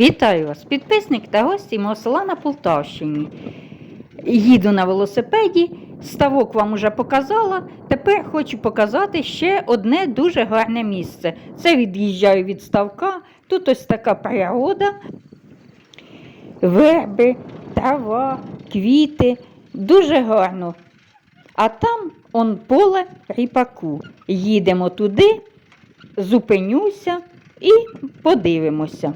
Вітаю вас, підписник та гості мого села на Полтавщині. Їду на велосипеді, ставок вам уже показала. Тепер хочу показати ще одне дуже гарне місце. Це від'їжджаю від ставка. Тут ось така природа, верби, трава, квіти. Дуже гарно. А там он поле ріпаку. Їдемо туди, зупинюся і подивимося.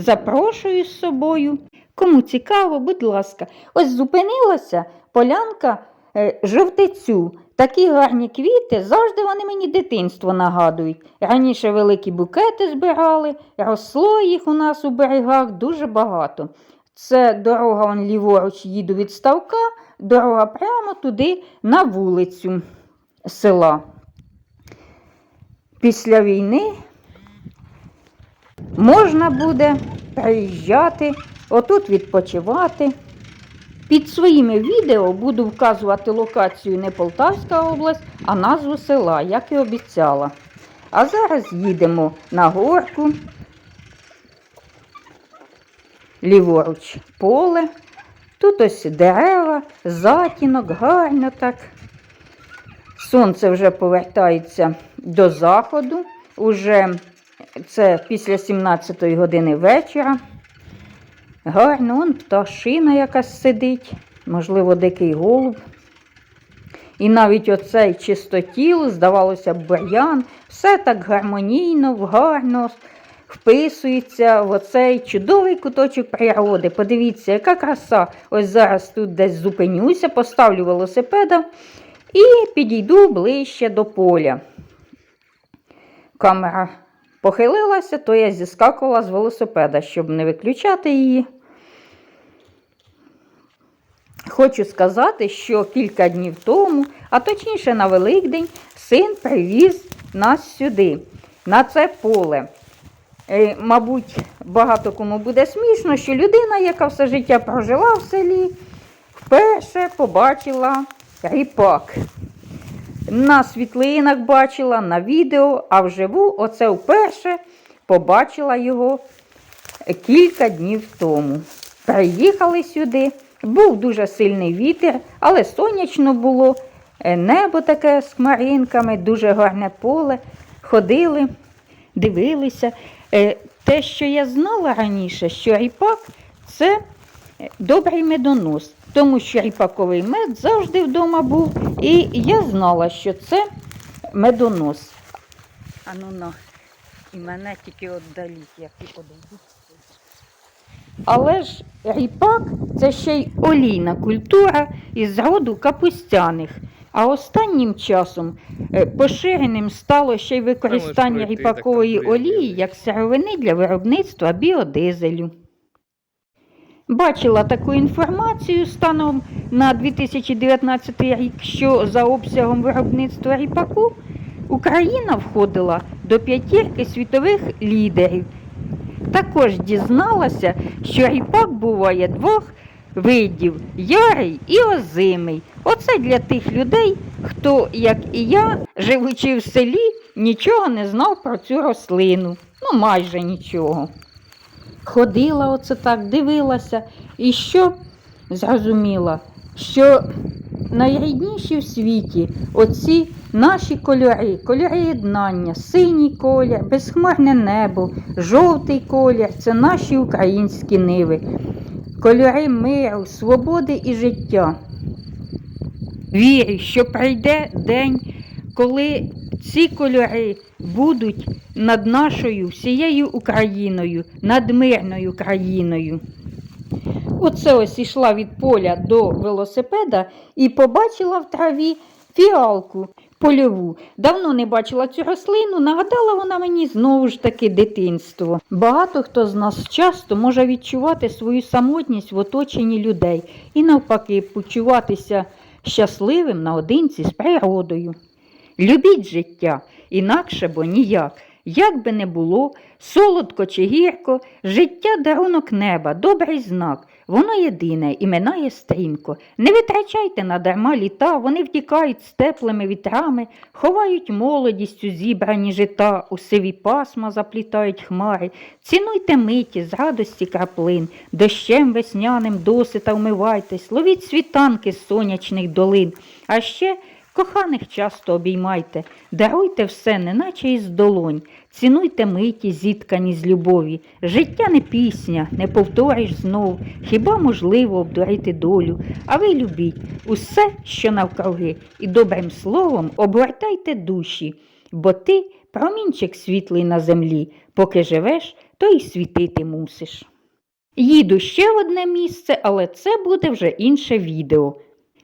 Запрошую з собою. Кому цікаво, будь ласка, ось зупинилася полянка е, жовтецю. Такі гарні квіти, завжди вони мені дитинство нагадують. Раніше великі букети збирали, росло їх у нас у берегах дуже багато. Це дорога он ліворуч їду від ставка, дорога прямо туди на вулицю села. Після війни можна буде приїжджати, отут відпочивати. Під своїми відео буду вказувати локацію не Полтавська область, а назву села, як і обіцяла. А зараз їдемо на горку. Ліворуч поле. Тут ось дерева, затінок, гарно так. Сонце вже повертається до заходу. Уже це після 17 години вечора. Гарно, вон пташина якась сидить, можливо, дикий голуб. І навіть оцей чистотіл, здавалося б, бур'ян, все так гармонійно, гарно вписується в оцей чудовий куточок природи. Подивіться, яка краса. Ось зараз тут десь зупинюся, поставлю велосипеда і підійду ближче до поля. Камера похилилася, то я зіскакувала з велосипеда, щоб не виключати її. Хочу сказати, що кілька днів тому, а точніше на Великдень, син привіз нас сюди, на це поле. Е, Мабуть, багато кому буде смішно, що людина, яка все життя прожила в селі, вперше побачила ріпак. На світлинах бачила, на відео, а вживу оце вперше побачила його кілька днів тому. Приїхали сюди, був дуже сильний вітер, але сонячно було, е, небо таке з хмаринками, дуже гарне поле. Ходили, дивилися. Е, Те, що я знала раніше, що ріпак це добрий медонос, тому що ріпаковий мед завжди вдома був, і я знала, що це медонос. А ну на, і мене тільки віддаліть, як і подойду. Але ж ріпак це ще й олійна культура із роду капустяних. А останнім часом е, поширеним стало ще й використання ріпакової олії як сировини для виробництва біодизелю. Бачила таку інформацію станом на 2019 рік, що за обсягом виробництва ріпаку Україна входила до п'ятірки світових лідерів. Також дізналася, що ріпак буває двох видів ярий і озимий. Оце для тих людей, хто, як і я, живучи в селі, нічого не знав про цю рослину. Ну, майже нічого. Ходила оце так, дивилася, і що? Зрозуміла, що найрідніші в світі оці наші кольори, кольори єднання, синій колір, безхмарне небо, жовтий колір це наші українські ниви, кольори миру, свободи і життя. Вірю, що прийде день, коли ці кольори будуть над нашою всією Україною, над мирною країною. Оце ось ішла від поля до велосипеда і побачила в траві фіалку польову. Давно не бачила цю рослину, нагадала вона мені знову ж таки дитинство. Багато хто з нас часто може відчувати свою самотність в оточенні людей і навпаки почуватися щасливим наодинці з природою. Любіть життя, інакше бо ніяк. Як би не було, солодко чи гірко, життя дарунок неба, добрий знак. Воно єдине і минає стрімко. Не витрачайте надарма літа, вони втікають з теплими вітрами, ховають молодістю зібрані жита, у сиві пасма заплітають хмари. Цінуйте миті з радості краплин, дощем весняним досита вмивайтесь, ловіть світанки з сонячних долин. А ще Коханих часто обіймайте, даруйте все, неначе із долонь, цінуйте миті, зіткані з любові. Життя не пісня, не повториш знов, хіба можливо обдурити долю. А ви любіть усе, що навкруги, і добрим словом обгортайте душі, бо ти промінчик світлий на землі, поки живеш, то й світити мусиш. Їду ще в одне місце, але це буде вже інше відео.